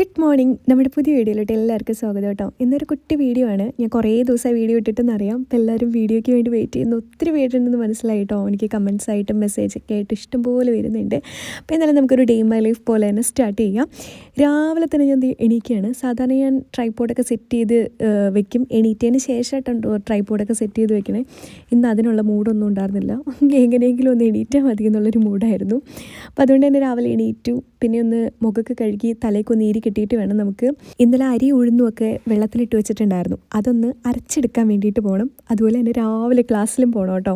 Good morning നമ്മുടെ പുതിയ വീഡിയോയിലോട്ട് എല്ലാവർക്കും സ്വാഗതം കേട്ടോ. ഇന്നൊരു കുട്ടി വീഡിയോ ആണ്. ഞാൻ കുറേ ദിവസമായി വീഡിയോ ഇട്ടിട്ടെന്ന് അറിയാം അപ്പോൾ എല്ലാവരും വീഡിയോയ്ക്ക് വേണ്ടി വെയിറ്റ് ചെയ്യുന്ന. ഒത്തിരി പേരുണ്ടെന്ന് മനസ്സിലായി കേട്ടോ. എനിക്ക് കമൻസ് ആയിട്ടും മെസ്സേജ് ഒക്കെ ആയിട്ട് ഇഷ്ടംപോലെ വരുന്നുണ്ട്. അപ്പോൾ എന്നാലും നമുക്കൊരു ഡേ മൈ ലൈഫ് പോലെ തന്നെ സ്റ്റാർട്ട് ചെയ്യാം. രാവിലെ തന്നെ ഞാൻ എണീക്കുകയാണ് സാധാരണ ഞാൻ ട്രൈപ്പോഡൊക്കെ സെറ്റ് ചെയ്ത് വെക്കും. എണീറ്റതിന് ശേഷമായിട്ടാണ് ട്രൈപ്പോഡൊക്കെ സെറ്റ് ചെയ്ത് വെക്കണേ. ഇന്ന് അതിനുള്ള മൂഡൊന്നും ഉണ്ടായിരുന്നില്ല. എങ്ങനെയെങ്കിലും ഒന്ന് എണീറ്റാൽ മതി എന്നുള്ളൊരു മൂഡായിരുന്നു അപ്പോൾ അതുകൊണ്ട് തന്നെ രാവിലെ എണീറ്റു. പിന്നെ ഒന്ന് മുഖമൊക്കെ കഴുകി തലയ്ക്ക് ഒന്ന് ഈരി കെട്ടിയിട്ട് വേണം നമുക്ക്. ഇന്നലെ അരി ഉഴുന്നുമൊക്കെ വെള്ളത്തിലിട്ട് വെച്ചിട്ടുണ്ടായിരുന്നു. അതൊന്ന് അരച്ചെടുക്കാൻ വേണ്ടിയിട്ട് പോകണം അതുപോലെ തന്നെ രാവിലെ ക്ലാസ്സിലും പോകണം കേട്ടോ.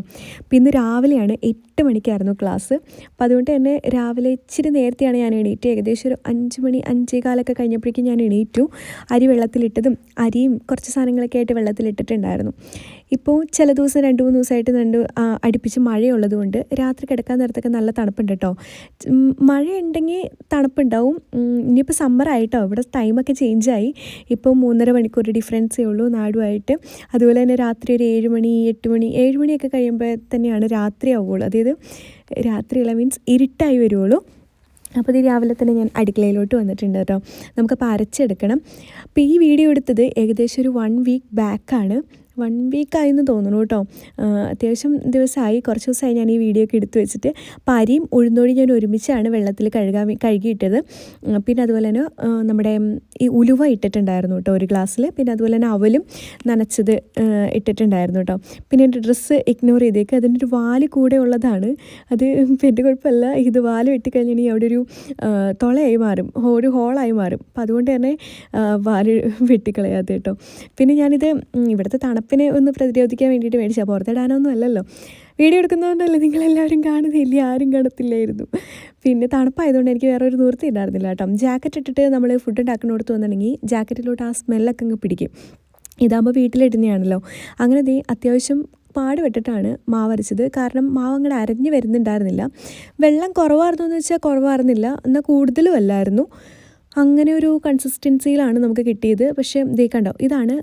ഇന്ന് രാവിലെയാണ് എട്ട് മണിക്കായിരുന്നു ക്ലാസ്. അപ്പോൾ അതുകൊണ്ട് തന്നെ രാവിലെ ഇച്ചിരി നേരത്തെയാണ് ഞാൻ എണീറ്റ് ഏകദേശം ഒരു അഞ്ച് മണി അഞ്ചേ കാലൊക്കെ കഴിഞ്ഞപ്പോഴേക്കും ഞാൻ എണീറ്റു. അരി വെള്ളത്തിലിട്ടതും അരിയും കുറച്ച് സാധനങ്ങളൊക്കെ ആയിട്ട് വെള്ളത്തിലിട്ടിട്ടുണ്ടായിരുന്നു. ഇപ്പോൾ ചില ദിവസം രണ്ട് മൂന്ന് ദിവസമായിട്ട് രണ്ട് അടുപ്പിച്ച് മഴയുള്ളത് കൊണ്ട് രാത്രി കിടക്കാൻ നേരത്തൊക്കെ നല്ല തണുപ്പുണ്ട് കേട്ടോ. മഴയുണ്ടെങ്കിൽ തണുപ്പുണ്ടാവും. ഇനിയിപ്പോൾ സമ്മർ ആയിട്ടോ. ഇവിടെ ടൈമൊക്കെ ചേഞ്ചായി ഇപ്പോൾ മൂന്നര മണിക്കൂർ ഡിഫറൻസേ ഉള്ളൂ നാടുമായിട്ട്. അതുപോലെ തന്നെ രാത്രി ഒരു ഏഴ് മണി എട്ട് മണി ഏഴ് മണിയൊക്കെ കഴിയുമ്പോൾ തന്നെയാണ് രാത്രി ആവുകയുള്ളൂ അതായത് രാത്രിയുള്ള മീൻസ് ഇരുട്ടായി വരുവുള്ളൂ അപ്പോൾ ഇത് രാവിലെ തന്നെ ഞാൻ അടുക്കളയിലോട്ട് വന്നിട്ടുണ്ട് കേട്ടോ. നമുക്കപ്പോൾ അരച്ചെടുക്കണം. അപ്പോൾ ഈ വീഡിയോ എടുത്തത് ഏകദേശം ഒരു വൺ വീക്ക് ബാക്കാണ് വൺ വീക്കായി എന്ന് തോന്നുന്നു കേട്ടോ. അത്യാവശ്യം ദിവസമായി. കുറച്ച് ദിവസമായി ഞാൻ ഈ വീഡിയോ ഒക്കെ എടുത്തു വെച്ചിട്ട്. അപ്പോൾ അരിയും ഉഴുന്നോടി ഞാൻ ഒരുമിച്ചാണ് വെള്ളത്തിൽ കഴുകാൻ കഴുകിയിട്ടത്. പിന്നെ അതുപോലെ തന്നെ നമ്മുടെ ഈ ഉലുവ ഇട്ടിട്ടുണ്ടായിരുന്നു കേട്ടോ ഒരു ഗ്ലാസ്സിൽ പിന്നെ അതുപോലെ തന്നെ അവലും നനച്ചത് ഇട്ടിട്ടുണ്ടായിരുന്നു കേട്ടോ. പിന്നെ എന്റെ ഡ്രസ്സ് ഇഗ്നോർ ചെയ്തേക്ക്. അതിന്റെ ഒരു വാൽ കൂടെ ഉള്ളതാണ്. അത് എന്റെ കുഴപ്പമില്ല. ഇത് വാൽ വെട്ടിക്കഴിഞ്ഞാൽ അവിടെ ഒരു തുളയായി മാറും. ഒരു ഹോളായി മാറും. അപ്പം അതുകൊണ്ട് തന്നെ വാൽ വെട്ടിക്കളയാത്ത കേട്ടോ. പിന്നെ ഞാനിത് ഇവിടുത്തെ ഇവിടുത്തെ തണുപ്പിനെ ഒന്ന് പ്രതിരോധിക്കാൻ വേണ്ടിയിട്ട് മേടിച്ചാൽ പുറത്തിടാനൊന്നും അല്ലല്ലോ. വീഡിയോ എടുക്കുന്നതുകൊണ്ടല്ലേ നിങ്ങളെല്ലാവരും കാണുന്നില്ല ആരും കാണത്തില്ലായിരുന്നു. പിന്നെ തണുപ്പായതുകൊണ്ട് എനിക്ക് വേറെ ഒരു നിവൃത്തി ഉണ്ടായിരുന്നില്ല കേട്ടോ. ജാക്കറ്റ് ഇട്ടിട്ട് നമ്മൾ ഫുഡ് ഉണ്ടാക്കുന്നിടത്ത് വന്നിട്ടുണ്ടെങ്കിൽ ജാക്കറ്റിലോട്ട് ആ സ്മെല്ലൊക്കെ അങ്ങ് പിടിക്കും. ഇതാകുമ്പോൾ വീട്ടിലിടുന്നതാണല്ലോ. അങ്ങനെ ദേ അത്യാവശ്യം പാടുപെട്ടിട്ടാണ് മാവരച്ചത് കാരണം മാവ് അങ്ങോട്ട് അരഞ്ഞ് വരുന്നുണ്ടായിരുന്നില്ല. വെള്ളം കുറവായിരുന്നു എന്ന് വെച്ചാൽ കുറവായിരുന്നില്ല. എന്നാൽ കൂടുതലും അല്ലായിരുന്നു. അങ്ങനെ ഒരു കൺസിസ്റ്റൻസിയിലാണ് നമുക്ക് കിട്ടിയത്. പക്ഷേ ദേ കണ്ടോ ഇതാണ്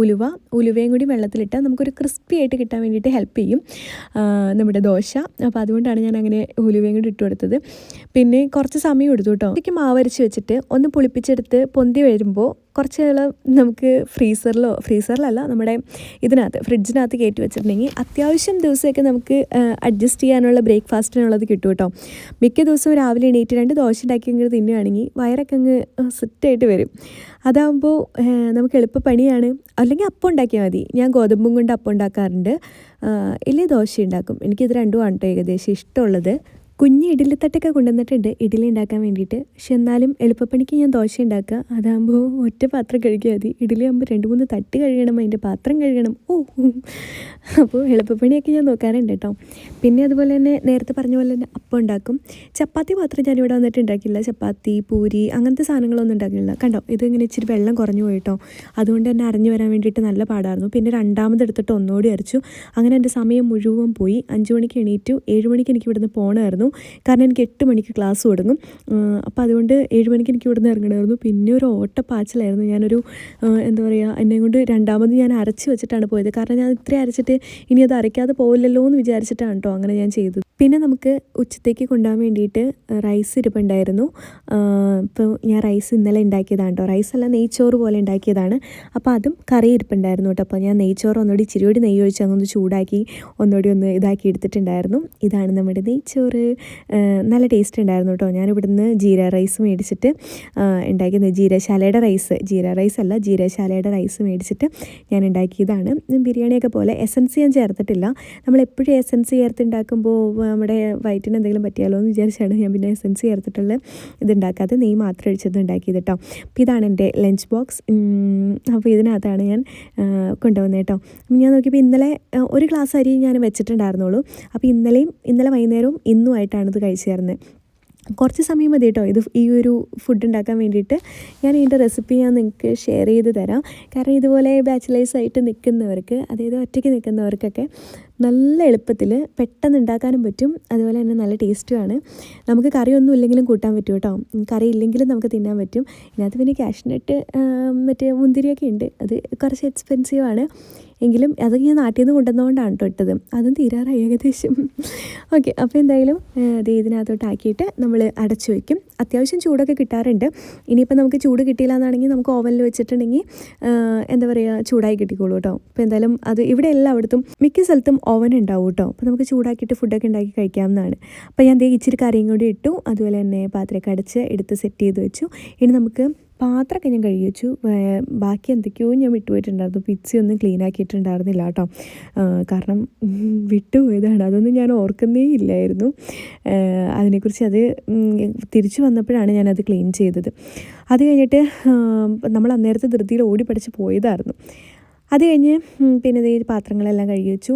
ഉലുവ. ഉലുവയും കൂടി വെള്ളത്തിലിട്ടാൽ നമുക്കൊരു ക്രിസ്പി ആയിട്ട് കിട്ടാൻ വേണ്ടിയിട്ട് ഹെൽപ്പ് ചെയ്യും. നമ്മുടെ ദോശ. അപ്പോൾ അതുകൊണ്ടാണ് ഞാൻ അങ്ങനെ ഉലുവയും കൂടി ഇട്ട് കൊടുത്തത്. പിന്നെ കുറച്ച് സമയം എടുത്തു കേട്ടോ. ഇതൊക്കെ മാവരച്ച് വെച്ചിട്ട് ഒന്ന് പുളിപ്പിച്ചെടുത്ത് പൊന്തി വരുമ്പോൾ കുറച്ച് നാൾ നമുക്ക് ഫ്രീസറിലോ ഫ്രീസറിലല്ല നമ്മുടെ ഇതിനകത്ത് ഫ്രിഡ്ജിനകത്ത് കയറ്റി വെച്ചിട്ടുണ്ടെങ്കിൽ അത്യാവശ്യം ദിവസമൊക്കെ നമുക്ക് അഡ്ജസ്റ്റ് ചെയ്യാനുള്ള ബ്രേക്ക്ഫാസ്റ്റിനുള്ളത് കിട്ടും കേട്ടോ. മിക്ക ദിവസവും രാവിലെ എണീറ്റ് രണ്ട് ദോശ ഉണ്ടാക്കി അങ്ങ് തിന്നുകയാണെങ്കിൽ വയറൊക്കെ അങ്ങ് സെറ്റായിട്ട് വരും. അതാകുമ്പോൾ നമുക്ക് എളുപ്പ പണിയാണ് അല്ലെങ്കിൽ അപ്പം ഉണ്ടാക്കിയാൽ മതി. ഞാൻ ഗോതമ്പും കൊണ്ട് അപ്പം ഉണ്ടാക്കാറുണ്ട്. ഇല്ലേ ദോശ ഉണ്ടാക്കും. എനിക്കിത് രണ്ടുമാണ് കേട്ടോ ഏകദേശം ഇഷ്ടമുള്ളത്. കുഞ്ഞ് ഇഡ്ഡലിത്തട്ടൊക്കെ കൊണ്ടുവന്നിട്ടുണ്ട് ഇഡലി ഉണ്ടാക്കാൻ വേണ്ടിയിട്ട്. പക്ഷെ എന്നാലും എളുപ്പപ്പണിക്ക് ഞാൻ ദോശ ഉണ്ടാക്കുക. അതാകുമ്പോൾ ഒറ്റ പാത്രം കഴുകിയാൽ മതി. ഇഡ്ഡലി ആകുമ്പോൾ രണ്ട് മൂന്ന് തട്ട് കഴുകണം അതിന്റെ പാത്രം കഴുകണം. ഓ അപ്പോൾ എളുപ്പപ്പണിയൊക്കെ ഞാൻ നോക്കാറുണ്ട് കേട്ടോ. പിന്നെ അതുപോലെ തന്നെ നേരത്തെ പറഞ്ഞ പോലെ തന്നെ അപ്പം ഉണ്ടാക്കും. ചപ്പാത്തി മാത്രം ഞാനിവിടെ വന്നിട്ട് ഉണ്ടാക്കില്ല. ചപ്പാത്തി പൂരി അങ്ങനത്തെ സാധനങ്ങളൊന്നും ഉണ്ടാക്കില്ല കണ്ടോ? ഇത് ഇങ്ങനെ ഇച്ചിരി വെള്ളം കുറഞ്ഞു പോയിട്ടോ അതുകൊണ്ട് തന്നെ അറിഞ്ഞു വരാൻ വേണ്ടിയിട്ട് നല്ല പാടായിരുന്നു. പിന്നെ രണ്ടാമത് എടുത്തിട്ട് ഒന്നുകൂടി അരച്ചു. അങ്ങനെ എന്റെ സമയം മുഴുവൻ പോയി. അഞ്ച് മണിക്ക് എണീറ്റു. ഏഴ് മണിക്ക് എനിക്ക് ഇവിടുന്ന് പോകണമായിരുന്നു കാരണം എനിക്ക് എട്ട് മണിക്ക് ക്ലാസ് തുടങ്ങും. അപ്പോൾ അതുകൊണ്ട് ഏഴ് മണിക്ക് എനിക്ക് ഇവിടുന്ന് ഇറങ്ങണമായിരുന്നു. പിന്നെ ഒരു ഓട്ടപ്പാച്ചിലായിരുന്നു. ഞാനൊരു എന്താ പറയുക എന്നെ കൊണ്ട് രണ്ടാമത് ഞാൻ അരച്ച് വെച്ചിട്ടാണ് പോയത്. കാരണം ഞാൻ ഇത്രയും അരച്ചിട്ട് ഇനി അത് അരയ്ക്കാതെ പോകില്ലല്ലോ എന്ന് വിചാരിച്ചിട്ടാണ് കേട്ടോ അങ്ങനെ ഞാൻ ചെയ്തത്. പിന്നെ നമുക്ക് ഉച്ചത്തേക്ക് കൊണ്ടുപോകാൻ വേണ്ടിയിട്ട് റൈസ് ഇരിപ്പുണ്ടായിരുന്നു. ഇപ്പോൾ ഞാൻ റൈസ് ഇന്നലെ ഉണ്ടാക്കിയതാണ് കേട്ടോ റൈസ് അല്ല നെയ്ച്ചോറ് പോലെ ഉണ്ടാക്കിയതാണ്. അപ്പോൾ അതും കറി ഇരിപ്പുണ്ടായിരുന്നു കേട്ടോ അപ്പോൾ ഞാൻ നെയ്ച്ചോറ് ഒന്നുകൂടി ഇച്ചിരി നെയ്യ് ഒഴിച്ച് അങ്ങൊന്ന് ചൂടാക്കി ഒന്നുകൂടി ഒന്ന് ഇതാക്കി എടുത്തിട്ടുണ്ടായിരുന്നു. ഇതാണ് നമ്മുടെ നെയ്ച്ചോറ്. നല്ല ടേസ്റ്റ് ഉണ്ടായിരുന്നു കേട്ടോ ഞാനിവിടുന്ന് ജീര റൈസ് മേടിച്ചിട്ട് ഉണ്ടാക്കിയത് ജീരശാലയുടെ റൈസ് ജീര റൈസ് അല്ല ജീരശാലയുടെ റൈസ് മേടിച്ചിട്ട് ഞാൻ ഉണ്ടാക്കിയതാണ്. ബിരിയാണിയൊക്കെ പോലെ എസൻസ് ഞാൻ ചേർത്തിട്ടില്ല. നമ്മൾ എപ്പോഴും എസൻസ് ചേർത്ത് ഉണ്ടാക്കുമ്പോൾ നമ്മുടെ വയറ്റിന് എന്തെങ്കിലും പറ്റിയാലോ എന്ന് വിചാരിച്ചാണ് ഞാൻ പിന്നെ എസൻസ് ചേർത്തിട്ടുള്ള ഇതുണ്ടാക്കാതെ നെയ് മാത്രം ഒഴിച്ചത് ഉണ്ടാക്കിയത് കേട്ടോ. അപ്പോൾ ഇതാണ് എന്റെ ലഞ്ച് ബോക്സ് അപ്പോൾ ഇതിനകത്താണ് ഞാൻ കൊണ്ടുവന്നത് കേട്ടോ. അപ്പം ഞാൻ നോക്കിയപ്പോൾ ഇന്നലെ ഒരു ഗ്ലാസ് അരി ഞാൻ വെച്ചിട്ടുണ്ടായിരുന്നുള്ളൂ. അപ്പോൾ ഇന്നലെയും ഇന്നലെ വൈകുന്നേരവും ഇന്നുമായിട്ടാണ് ഇത് കഴിച്ചു തരുന്നത്. കുറച്ച് സമയം മതി കേട്ടോ. ഇത് ഈ ഒരു ഫുഡ് ഉണ്ടാക്കാൻ വേണ്ടിയിട്ട് ഞാൻ ഇതിന്റെ റെസിപ്പി ഞാൻ നിങ്ങൾക്ക് ഷെയർ ചെയ്ത് തരാം. കാരണം ഇതുപോലെ ബാച്ചിലേഴ്സ് ആയിട്ട് നിൽക്കുന്നവർക്ക് അതായത് ഒറ്റയ്ക്ക് നിൽക്കുന്നവർക്കൊക്കെ നല്ല എളുപ്പത്തിൽ പെട്ടെന്ന് ഉണ്ടാക്കാനും പറ്റും. അതുപോലെ തന്നെ നല്ല ടേസ്റ്റുമാണ് നമുക്ക് കറിയൊന്നും ഇല്ലെങ്കിലും കൂട്ടാൻ പറ്റും കേട്ടോ. കറി ഇല്ലെങ്കിലും നമുക്ക് തിന്നാൻ പറ്റും. ഇതിനകത്ത് പിന്നെ കാഷ്നട്ട് മറ്റേ മുന്തിരിയൊക്കെ ഉണ്ട്. അത് കുറച്ച് എക്സ്പെൻസീവ് ആണ്. എങ്കിലും അത് ഞാൻ നാട്ടിൽ നിന്ന് കൊണ്ടുവന്നുകൊണ്ടാണ് ഇട്ടത്. അതും തീരാറായി ഏകദേശം. ഓക്കെ അപ്പോൾ എന്തായാലും അത് ഇതിനകത്തോട്ട് ആക്കിയിട്ട് നമ്മൾ അടച്ചു വയ്ക്കും അത്യാവശ്യം ചൂടൊക്കെ കിട്ടാറുണ്ട്. ഇനിയിപ്പോൾ നമുക്ക് ചൂട് കിട്ടിയില്ല എന്നാണെങ്കിൽ നമുക്ക് ഓവനിൽ വെച്ചിട്ടുണ്ടെങ്കിൽ എന്താ പറയുക ചൂടായി കിട്ടിക്കോളൂ കേട്ടോ അപ്പോൾ എന്തായാലും അത് ഇവിടെ എല്ലായിടത്തും മിക്ക സ്ഥലത്തും ഓവൻ ഉണ്ടാവും കേട്ടോ അപ്പോൾ നമുക്ക് ചൂടാക്കിയിട്ട് ഫുഡൊക്കെ ഉണ്ടാക്കി കഴിക്കാവുന്നതാണ്. അപ്പോൾ ഞാൻ ദേ ഇച്ചിരി കറിയും കൂടി ഇട്ടു. അതുപോലെ തന്നെ പാത്രമൊക്കെ അടച്ച് എടുത്ത് സെറ്റ് ചെയ്ത് വെച്ചു. ഇനി നമുക്ക് പാത്രമൊക്കെ ഞാൻ കഴുകി വെച്ചു. ബാക്കി എന്തൊക്കെയോ ഞാൻ വിട്ടുപോയിട്ടുണ്ടായിരുന്നു പിച്ചി ഒന്നും ക്ലീൻ ആക്കിയിട്ടുണ്ടായിരുന്നില്ല കേട്ടോ. കാരണം വിട്ടുപോയതാണ് അതൊന്നും ഞാൻ ഓർക്കുന്നേ ഇല്ലായിരുന്നു. അതിനെക്കുറിച്ച് അത് തിരിച്ചു വന്നപ്പോഴാണ് ഞാനത് ക്ലീൻ ചെയ്തത്. അത് കഴിഞ്ഞിട്ട് നമ്മൾ അന്നേരത്തെ ധൃതിയിൽ ഓടി പഠിച്ച് പോയതായിരുന്നു. അത് കഴിഞ്ഞ് പിന്നെ ദേ പാത്രങ്ങളെല്ലാം കഴുകി വെച്ചു.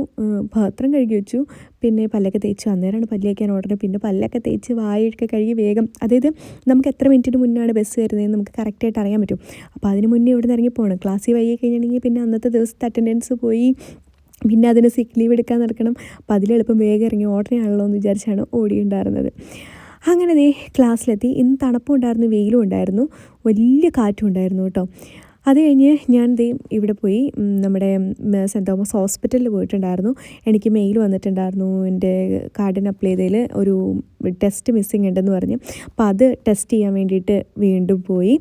പാത്രം കഴുകി വെച്ചു. പിന്നെ പല്ലൊക്കെ തേച്ചു അന്നേരമാണ് പല്ല് തേക്കാൻ ഓർഡർ പിന്നെ പല്ലൊക്കെ തേച്ച് വായൊക്കെ കഴുകി വേഗം അതായത് നമുക്ക് എത്ര മിനിറ്റിന് മുന്നാണ് ബസ് വരുന്നതെന്ന് നമുക്ക് കറക്റ്റായിട്ട് അറിയാൻ പറ്റും. അപ്പോൾ അതിന് മുന്നേ ഇവിടെ നിന്ന് ഇറങ്ങി പോകണം ക്ലാസ്സിൽ വൈകി കഴിഞ്ഞിട്ടുണ്ടെങ്കിൽ പിന്നെ അന്നത്തെ ദിവസത്തെ അറ്റൻഡൻസ് പോയി. പിന്നെ അതിന് സിക്ക് ലീവ് എടുക്കാൻ നടക്കണം. അപ്പോൾ അതിലെളുപ്പം വേഗം ഇറങ്ങി ഓർഡറിനാണല്ലോ എന്ന് വിചാരിച്ചാണ് ഓടിയുണ്ടായിരുന്നത്. അങ്ങനെ ദേ ക്ലാസ്സിലെത്തി ഇന്ന് തണുപ്പും ഉണ്ടായിരുന്നു വെയിലും ഉണ്ടായിരുന്നു. വലിയ കാറ്റും ഉണ്ടായിരുന്നു കേട്ടോ. അത് കഴിഞ്ഞ് ഞാൻ ദേ ഇവിടെ പോയി നമ്മുടെ സെന്റ് തോമസ് ഹോസ്പിറ്റലിൽ പോയിട്ടുണ്ടായിരുന്നു. എനിക്ക് മെയിൽ വന്നിട്ടുണ്ടായിരുന്നു എന്റെ കാർഡിന് അപ്ലൈ ചെയ്തതിൽ ഒരു ടെസ്റ്റ് മിസ്സിങ് ഉണ്ടെന്ന് പറഞ്ഞു. അപ്പോൾ അത് ടെസ്റ്റ് ചെയ്യാൻ വേണ്ടിയിട്ട് വീണ്ടും പോയി.